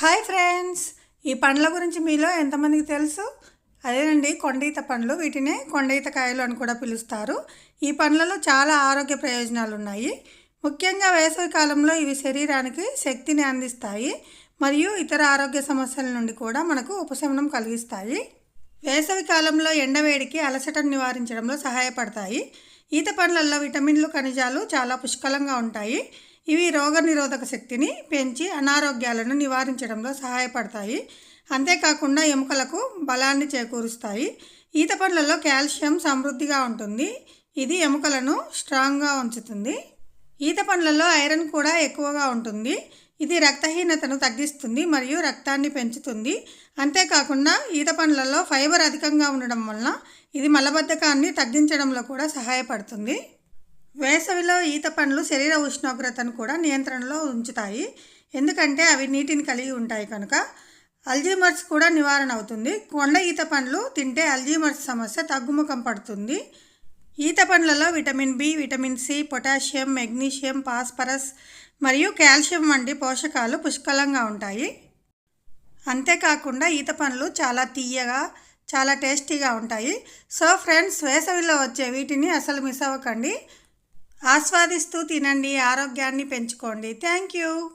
Hi friends. ఈ పండ్ల గురించి మీలో ఎంతమందికి తెలుసు? అదేనండి కొండీత పండ్లు. వీటినే కొండీత కాయలు అని కూడా పిలుస్తారు. ఈ పండ్లలో చాలా ఆరోగ్య ప్రయోజనాలు ఉన్నాయి ముఖ్యంగా వేసవి కాలంలో ఇవి శరీరానికి శక్తిని అందిస్తాయి మరియు ఇతర ఆరోగ్య సమస్యల నుండి కూడా మనకు ఉపశమనం కలిగిస్తాయి. వేసవి కాలంలో ఎండవేడికి అలసటను నివారించడంలో సహాయపడతాయి. ఈత పండ్లల్లో విటమిన్లు ఖనిజాలు చాలా పుష్కలంగా ఉంటాయి. ఇవి రోగనిరోధక శక్తిని పెంచి అనారోగ్యాలను నివారించడంలో సహాయపడతాయి. అంతేకాకుండా ఎముకలకు బలాన్ని చేకూరుస్తాయి. ఈత పండ్లలో కాల్షియం సమృద్ధిగా ఉంటుంది. ఇది ఎముకలను స్ట్రాంగ్గా ఉంచుతుంది. ఈత పండ్లలో ఐరన్ కూడా ఎక్కువగా ఉంటుంది. ఇది రక్తహీనతను తగ్గిస్తుంది మరియు రక్తాన్ని పెంచుతుంది. అంతేకాకుండా ఈత పండ్లలో ఫైబర్ అధికంగా ఉండడం వలన ఇది మలబద్ధకాన్ని తగ్గించడంలో కూడా సహాయపడుతుంది. వేసవిలో ఈత పండ్లు శరీర ఉష్ణోగ్రతను కూడా నియంత్రణలో ఉంచుతాయి. ఎందుకంటే అవి నీటిని కలిగి ఉంటాయి కనుక అల్జీమర్స్ కూడా నివారణ అవుతుంది. కొండ ఈత పండ్లు తింటే అల్జీమర్స్ సమస్య తగ్గుముఖం పడుతుంది. ఈత పండ్లలో vitamin B vitamin C potassium magnesium phosphorus మరియు కాల్షియం వంటి పోషకాలు పుష్కలంగా ఉంటాయి. అంతేకాకుండా ఈత పండ్లు చాలా తీయగా చాలా టేస్టీగా ఉంటాయి. సో ఫ్రెండ్స్ వేసవిలో వచ్చే వీటిని అసలు మిస్ అవ్వకండి. ఆస్వాదిస్తూ తినండి ఆరోగ్యాన్ని పెంచుకోండి. Thank you